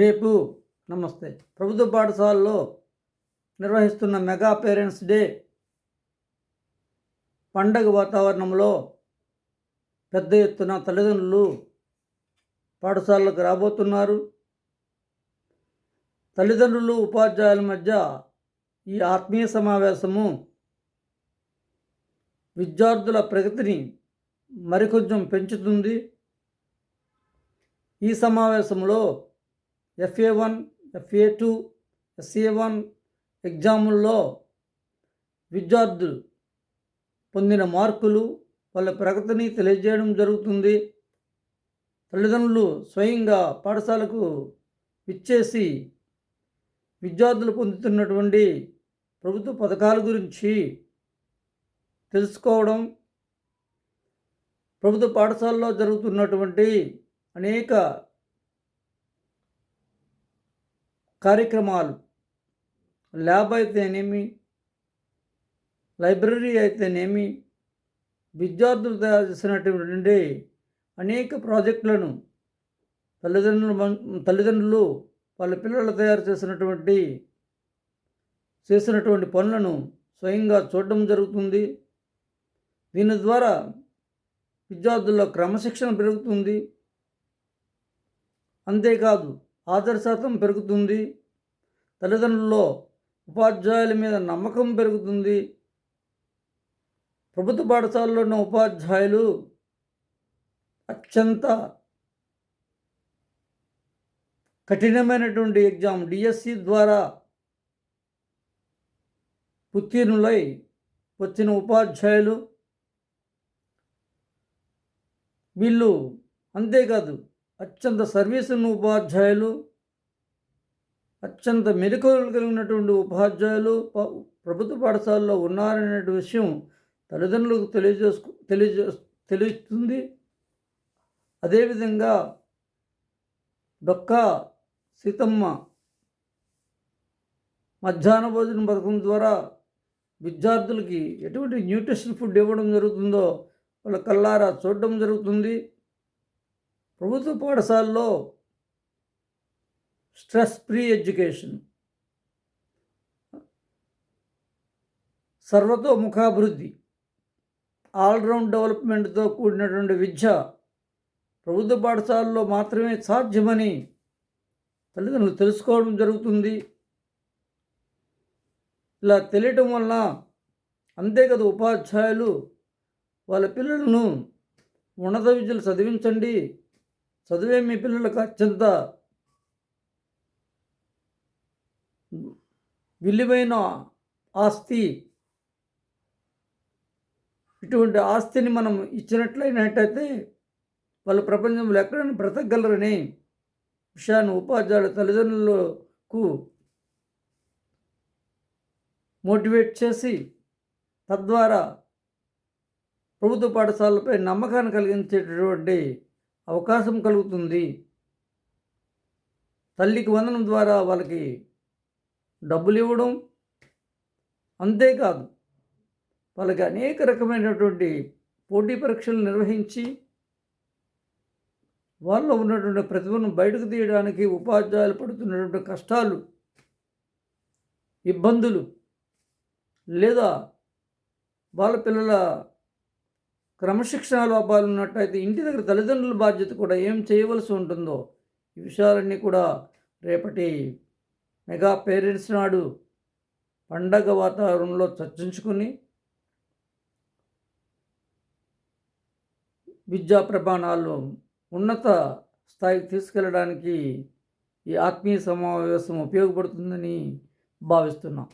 రేపు నమస్తే. ప్రభుత్వ పాఠశాలలో నిర్వహిస్తున్న మెగా పేరెంట్స్ డే పండగ వాతావరణంలో పెద్ద ఎత్తున తల్లిదండ్రులు పాఠశాలలకు రాబోతున్నారు. తల్లిదండ్రులు ఉపాధ్యాయుల మధ్య ఈ ఆత్మీయ సమావేశము విద్యార్థుల ప్రగతిని మరికొంచెం పెంచుతుంది. ఈ సమావేశంలో FA one FA two SA one ఎగ్జాముల్లో విద్యార్థులు పొందిన మార్కులు వాళ్ళ ప్రగతిని తెలియజేయడం జరుగుతుంది. తల్లిదండ్రులు స్వయంగా పాఠశాలకు ఇచ్చేసి విద్యార్థులు పొందుతున్నటువంటి ప్రభుత్వ పథకాల గురించి తెలుసుకోవడం ప్రభుత్వ పాఠశాలలో జరుగుతున్నటువంటి అనేక కార్యక్రమాలు. ల్యాబ్ అయితేనేమి లైబ్రరీ అయితేనేమి? విద్యార్థులు తయారు చేసినటువంటి అనేక ప్రాజెక్టులను తల్లిదండ్రులు మం- తల్లిదండ్రులు వాళ్ళ పిల్లలు తయారు చేసినటువంటి చేసినటువంటి పనులను స్వయంగా చూడడం జరుగుతుంది. దీని ద్వారా విద్యార్థుల్లో క్రమశిక్షణ పెరుగుతుంది. అంతేకాదు హాజరు శాతం పెరుగుతుంది. తల్లిదండ్రుల్లో ఉపాధ్యాయుల మీద నమ్మకం పెరుగుతుంది. ప్రభుత్వ పాఠశాలలో ఉన్న ఉపాధ్యాయులు అత్యంత కఠినమైనటువంటి ఎగ్జామ్ డిఎస్సి ద్వారా ఉత్తీర్ణులై వచ్చిన ఉపాధ్యాయులు వీళ్ళు అంతేకాదు. అత్యంత సర్వీస్ ఉపాధ్యాయులు అత్యంత మెలకువలు కలిగినటువంటి ఉపాధ్యాయులు ప్రభుత్వ పాఠశాలలో ఉన్నారనే విషయం తల్లిదండ్రులకు తెలియజేసుకు తెలియజే తెలుస్తుంది. అదేవిధంగా డొక్కా సీతమ్మ మధ్యాహ్న భోజన పథకం ద్వారా విద్యార్థులకి ఎటువంటి న్యూట్రిషన్ ఫుడ్ ఇవ్వడం జరుగుతుందో వాళ్ళ కల్లారా చూడడం జరుగుతుంది. ప్రభుత్వ పాఠశాలలో స్ట్రెస్ ఫ్రీ ఎడ్యుకేషన్ సర్వతోముఖాభివృద్ధి ఆల్రౌండ్ డెవలప్మెంట్తో కూడినటువంటి విద్య ప్రభుత్వ పాఠశాలలో మాత్రమే సాధ్యమని తల్లిదండ్రులు తెలుసుకోవడం జరుగుతుంది. ఇలా తెలియటం వలన కదా ఉపాధ్యాయులు వాళ్ళ పిల్లలను ఉన్నత విద్యలు చదివించండి. చదివే మీ పిల్లలకు అత్యంత విలువైన ఆస్తి. ఇటువంటి ఆస్తిని మనం ఇచ్చినట్లయినట్టయితే వాళ్ళు ప్రపంచంలో ఎక్కడైనా బ్రతకగలరని విషయాన్ని ఉపాధ్యాయుల తల్లిదండ్రులకు మోటివేట్ చేసి తద్వారా ప్రభుత్వ పాఠశాలపై నమ్మకాన్ని కలిగించేటటువంటి అవకాశం కలుగుతుంది. తల్లికి వందనం ద్వారా వాళ్ళకి డబ్బులు ఇవ్వడం అంతేకాదు. వాళ్ళకి అనేక రకమైనటువంటి పోటీ పరీక్షలు నిర్వహించి వాళ్ళలో ఉన్నటువంటి ప్రతిభను బయటకు తీయడానికి ఉపాధ్యాయులు పడుతున్నటువంటి కష్టాలు ఇబ్బందులు లేదా వాళ్ళ పిల్లల క్రమశిక్షణ లోపాలు ఉన్నట్టయితే ఇంటి దగ్గర తల్లిదండ్రుల బాధ్యత కూడా ఏం చేయవలసి ఉంటుందో ఈ విషయాలన్నీ కూడా రేపటి మెగా పేరెంట్స్ నాడు పండగ వాతావరణంలో చర్చించుకుని విద్యా ప్రమాణాలు ఉన్నత స్థాయికి తీసుకెళ్ళడానికి ఈ ఆత్మీయ సమావేశం ఉపయోగపడుతుందని భావిస్తున్నాం.